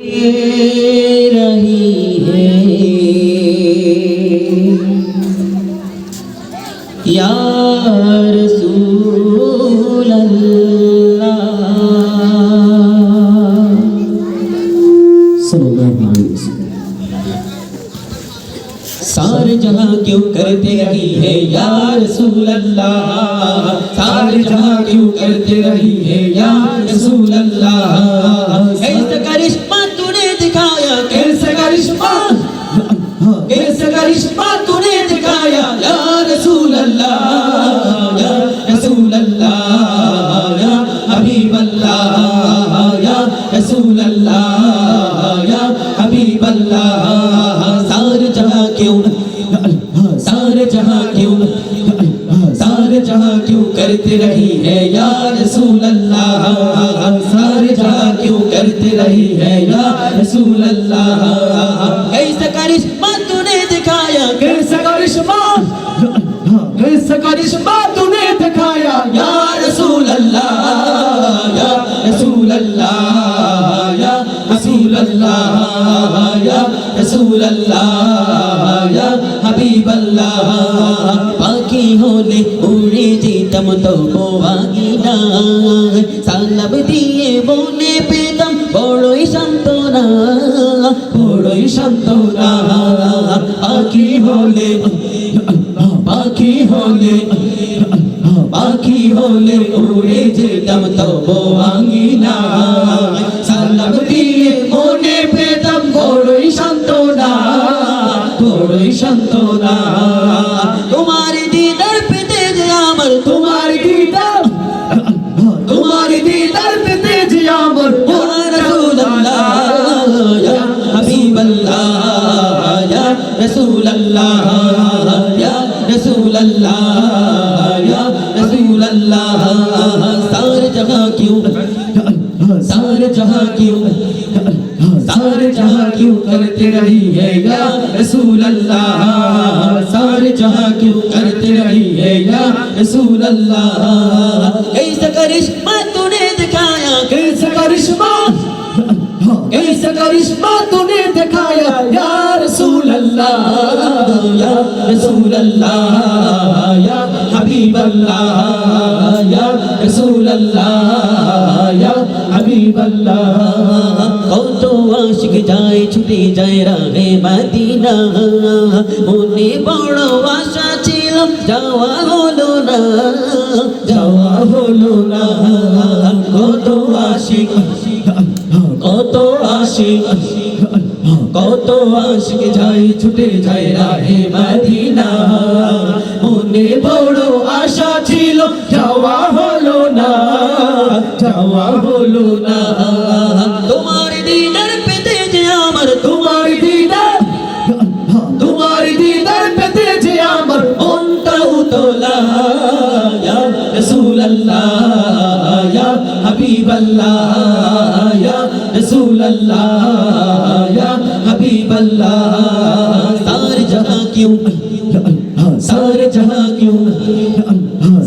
रही है। या रसूल अल्लाह सल्लल्लाहु अलैहि वसल्लम सारे जहाँ क्यों करते रही है या रसूल अल्लाह सारे जहाँ क्यों करते रही है या रसूल अल्लाह کرشمہ رسول اللہ یا رسول اللہ یا حبیب اللہ یا رسول اللہ یا حبیب اللہ سارے جہاں کیوں سارے جہاں کیوں سارے جہاں رسول اللہ سارے جہاں کیوں کرتے رہی ہے یا رسول اللہ करिश्मा कैसा करिश्मा तूने दिखाया या रसूल अल्लाह या रसूल अल्लाह या रसूल अल्लाह या रसूल अल्लाह या हबीब अल्लाह পাখি হলে উড়ে যেতাম তবু আগে না সালাম দিয়ে মনে পেতাম বড়ই সান্ত্বনা বড়ই সান্ত্বনা পাখি হলে পাখি হলে, বাকি হলে উড়ে যেতাম, তবু আঙিনা সালাম দিয়ে মনে পেতাম বড়ই বড়ই رسول الله يا رسول الله يا رسول الله. سارے جہاں کیوں؟ سارے جہاں کیوں؟ سارے جہاں کیوں کرتے رہی ہے؟ یا رسول اللہ سارے جہاں کیوں کرتے رہی ہے؟ یا رسول اللہ۔ ایسا کرشمہ تو نے دکھایا۔ کیسا کرشمہ ایسا کرشمہ تو يا رسول الله يا حبيب الله يا رسول الله يا حبيب الله কত আশিক যায়, ছুটে যায় রাহে মাদিনা। মনে বড় আশা ছিল, যাওয়া হলো না, যাওয়া হলো না। কত আশিক কত আশিক। কত আশিক যায় ছুটে যায় রাহে মদিনা। মনে বড় আশা ছিল, যাওয়া হলো না, যাওয়া হলো না। তোমার দিদার পেতে যে আমার, তোমার দিদার তোমার দিদার পেতে যে আমার মনটা উতলা। রাসূল আল্লাহ হাবিব আল্লাহ রাসূল আল্লাহ अल्लाह सारे जहां क्यों सारे जहां क्यों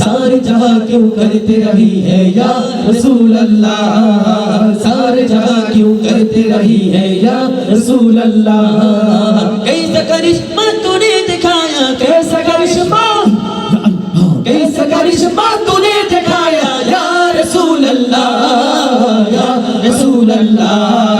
सारे जहां क्यों करते रही है या रसूल अल्लाह सारे जहां क्यों करते रही है या रसूल अल्लाह कैसा करिश्मा तूने दिखाया कैसा करिश्मा कैसा करिश्मा तूने दिखाया या रसूल अल्लाह या रसूल अल्लाह